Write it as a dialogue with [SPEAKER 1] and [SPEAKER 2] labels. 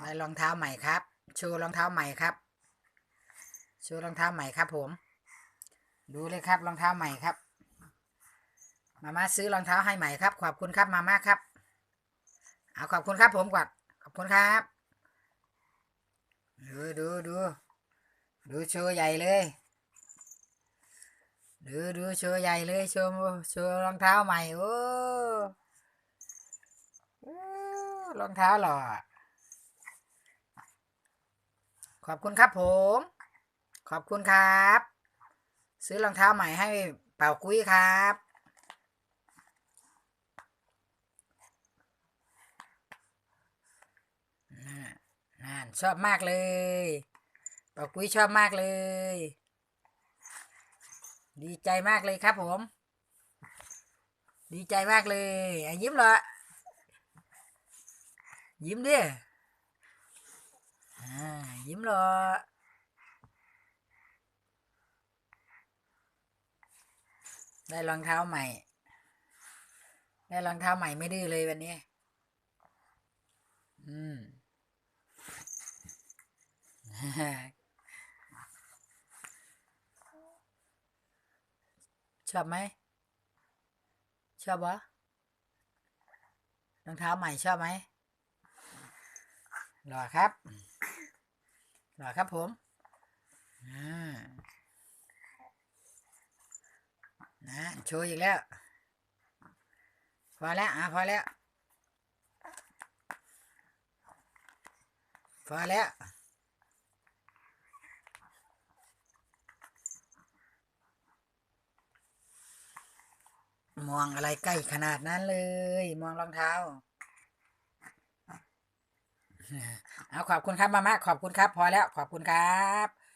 [SPEAKER 1] ได้รองเท้าใหม่ครับชว์รองเท้าใหม่ครับชว์รองเท้าใหม่ครับ ผม ดูเลยครับรองเท้าใหม่ครับ มาม่าซื้อรองเท้าให้ใหม่ครับ ขอบคุณครับมาม่าครับ เอาขอบคุณครับผมก่อนขอบคุณครับ ดูดูดูดูโชว์ใหญ่เลยดูดูโชว์ใหญ่เลยโชว์โชว์รองเท้าใหม่โอ้รองเท้าหล่อ ขอบคุณครับผม ขอบคุณครับ ซื้อรองเท้าใหม่ให้เป่ากุ้ยครับน่านั่นชอบมากเลย เป่ากุ้ยชอบมากเลย ดีใจมากเลยครับผม ดีใจมากเลยอยิ้มเหรอยิ้มดิอ่า ยิ้มเหรอได้รองเท้าใหม่ได้รองเท้าใหม่ไม่ดื้อเลยวันนี้อืมชอบไหมชอบวะรองเท้าใหม่ชอบไหมหล่อครับ หล่อครับผมอ่านะโชว์อีกแล้ว พอแล้วอะพอแล้ว พอแล้วมองอะไรใกล้ขนาดนั้นเลย มองรองเท้า เอาขอบคุณครับมาม่าขอบคุณครับ พอแล้วขอบคุณครับ